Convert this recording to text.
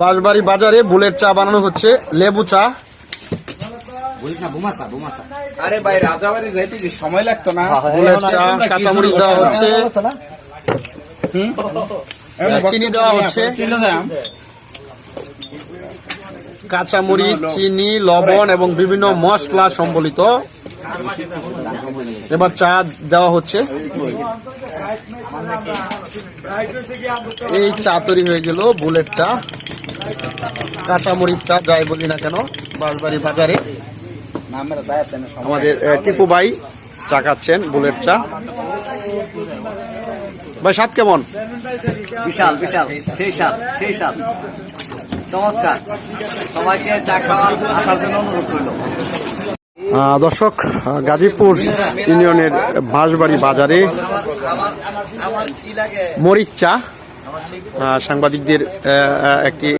বাঁশবাড়ি বাজারে বুলেট চা বানানো হচ্ছে লেবু চা। আরে ভাই রাজাবাড়ি যাইতে কি সময় লাগতো না? বুলেট চা কাঁচামরিচ দেওয়া হচ্ছে। চিনি দেওয়া হচ্ছে। কাঁচামরিচ চিনি লবণ এবং বিভিন্ন মশলা সম্বলিত। এবার চা দেওয়া হচ্ছে। এই চা তৈরি হয়ে গেল বুলেট চা। কাঁচামরিচ চা যাই বলি না কেন বাঁশবাড়ি বাজারে। আমাদের টিপু ভাই চা খাচ্ছেন বুলেট চা। ভাই স্বাদ কেমন? বিশাল বিশাল সেই স্বাদ সেই স্বাদ। চমৎকার। সবাইকে চা খাওয়ার আসার জন্য অনুরোধ করল। দর্শক গাজীপুর ইউনিয়নের বাঁশবাড়ি বাজারে মরিচ চা সাংবাদিকদের একটি